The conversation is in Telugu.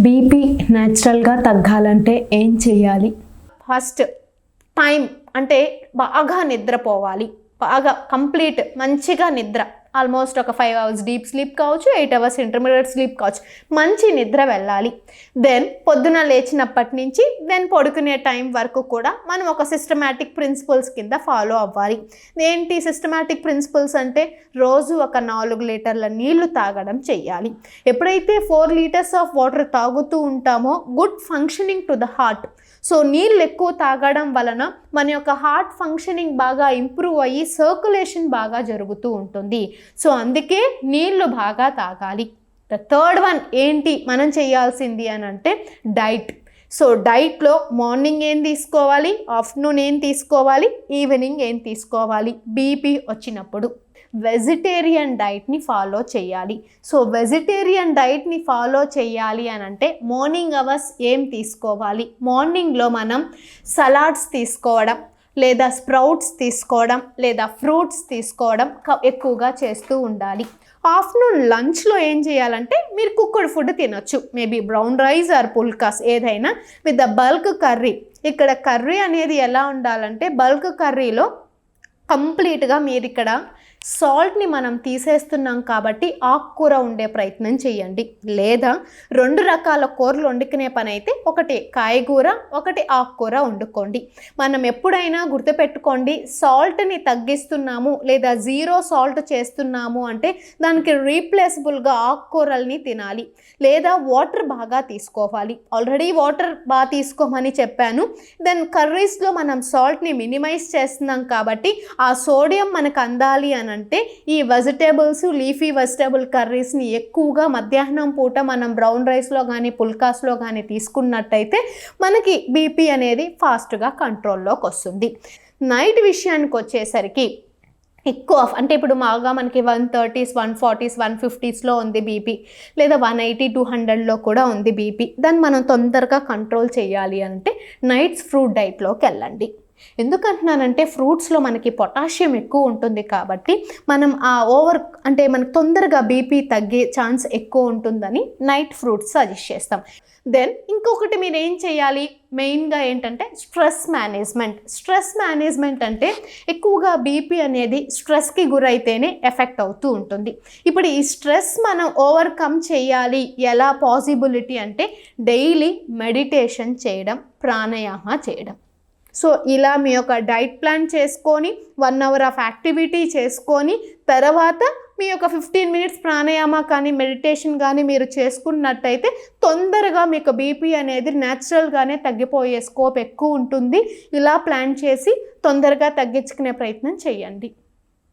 బీపీ న్యాచురల్గా తగ్గాలంటే ఏం చేయాలి ఫస్ట్ టైం అంటే బాగా నిద్రపోవాలి. బాగా కంప్లీట్ మంచిగా నిద్ర. ఆల్మోస్ట్ ఒక ఫైవ్ అవర్స్ డీప్ స్లీప్ కావచ్చు ఎయిట్ అవర్స్ ఇంటర్మీడియట్ స్లీప్ కావచ్చు. మంచి నిద్ర వెళ్ళాలి. దెన్ పొద్దున లేచినప్పటి నుంచి దెన్ పడుకునే టైం వరకు కూడా మనం ఒక సిస్టమాటిక్ ప్రిన్సిపల్స్ కింద ఫాలో అవ్వాలి. ఏంటి సిస్టమాటిక్ ప్రిన్సిపల్స్ అంటే రోజు ఒక నాలుగు లీటర్ల నీళ్ళు తాగడం చేయాలి ఎప్పుడైతే ఫోర్ లీటర్స్ ఆఫ్ వాటర్ తాగుతూ ఉంటామో good functioning to the heart so నీళ్ళు ఎక్కువ తాగడం వలన మన యొక్క హార్ట్ ఫంక్షనింగ్ బాగా ఇంప్రూవ్ అయ్యి సర్క్యులేషన్ బాగా జరుగుతూ ఉంటుంది. సో అందుకే నీళ్ళు బాగా తాగాలి. ద థర్డ్ వన్ ఏంటి? మనం చేయాల్సింది అని అంటే డైట్ సో డైట్లో మార్నింగ్ ఏం తీసుకోవాలి? ఆఫ్టర్నూన్ ఏం తీసుకోవాలి? ఈవినింగ్ ఏం తీసుకోవాలి? బీపీ వచ్చినప్పుడు. వెజిటేరియన్ డైట్ని ఫాలో చేయాలి. సో వెజిటేరియన్ డైట్ని ఫాలో చేయాలి అని అంటే మార్నింగ్ అవర్స్ ఏం తీసుకోవాలి? మార్నింగ్లో మనం సలాడ్స్ తీసుకోవడం లేదా స్ప్రౌట్స్ తీసుకోవడం లేదా ఫ్రూట్స్ తీసుకోవడం ఎక్కువగా చేస్తూ ఉండాలి. ఆఫ్టర్నూన్ లంచ్లో ఏం చేయాలంటే మీరు కుక్కడ్ ఫుడ్ తినొచ్చు. Maybe brown rice or pulkas ఏదైనా విత్ ద బల్క్ కర్రీ. ఇక్కడ కర్రీ అనేది ఎలా ఉండాలంటే బల్క్ కర్రీలో కంప్లీట్గా మీరు ఇక్కడ సాల్ట్ని మనం తీసేస్తున్నాం కాబట్టి ఆకుకూర ఉండే ప్రయత్నం చేయండి. లేదా రెండు రకాల కూరలు వండుకునే పని అయితే ఒకటి కాయగూర ఒకటి ఆకుకూర వండుకోండి. మనం ఎప్పుడైనా గుర్తుపెట్టుకోండి సాల్ట్ని తగ్గిస్తున్నాము లేదా జీరో సాల్ట్ చేస్తున్నాము అంటే దానికి రీప్లేసబుల్గా ఆకుకూరల్ని తినాలి. లేదా వాటర్ బాగా తీసుకోవాలి. ఆల్రెడీ వాటర్ బాగా తీసుకోమని చెప్పాను. దెన్ కర్రీస్లో మనం సాల్ట్ని మినిమైజ్ చేస్తున్నాం కాబట్టి ఆ సోడియం మనకు అందాలి అని అంటే ఈ వెజిటేబుల్స్ లీఫీ వెజిటేబుల్ కర్రీస్ని ఎక్కువగా మధ్యాహ్నం పూట మనం బ్రౌన్ రైస్లో కానీ పుల్కాస్లో కానీ తీసుకున్నట్టయితే మనకి బీపీ అనేది ఫాస్ట్గా కంట్రోల్లోకి వస్తుంది. నైట్ విషయానికి వచ్చేసరికి ఎక్కువ అంటే ఇప్పుడు మాగా మనకి one thirties one forties one ఫిఫ్టీస్లో ఉంది బీపీ లేదా వన్ ఎయిటీ టూ హండ్రెడ్లో కూడా ఉంది బీపీ. దాన్ని మనం తొందరగా కంట్రోల్ చేయాలి అంటే నైట్స్ ఫ్రూట్ డైట్లోకి వెళ్ళండి. ఎందుకంటున్నానంటే ఫ్రూట్స్లో మనకి పొటాషియం ఎక్కువ ఉంటుంది కాబట్టి మనం ఆ ఓవర్ అంటే మనకు తొందరగా బీపీ తగ్గే ఛాన్స్ ఎక్కువ ఉంటుందని నైట్ ఫ్రూట్స్ సజెస్ట్ చేస్తాం. దెన్ ఇంకొకటి మీరు ఏం చేయాలి? మెయిన్గా ఏంటంటే స్ట్రెస్ మేనేజ్మెంట్. స్ట్రెస్ మేనేజ్మెంట్ అంటే ఎక్కువగా బీపీ అనేది స్ట్రెస్కి గురైతేనే ఎఫెక్ట్ అవుతూ ఉంటుంది. ఇప్పుడు ఈ స్ట్రెస్ మనం ఓవర్కమ్ చేయాలి. ఎలా పాసిబిలిటీ అంటే డైలీ మెడిటేషన్ చేయడం ప్రాణాయామ చేయడం. సో ఇలా మీ యొక్క డైట్ ప్లాన్ చేసుకొని వన్ అవర్ ఆఫ్ యాక్టివిటీ చేసుకొని తర్వాత మీ యొక్క ఫిఫ్టీన్ మినిట్స్ ప్రాణాయామ కానీ మెడిటేషన్ కానీ మీరు చేసుకున్నట్టయితే తొందరగా మీకు బీపీ అనేది న్యాచురల్గానే తగ్గిపోయే స్కోప్ ఎక్కువ ఉంటుంది. ఇలా ప్లాన్ చేసి తొందరగా తగ్గించుకునే ప్రయత్నం చేయండి.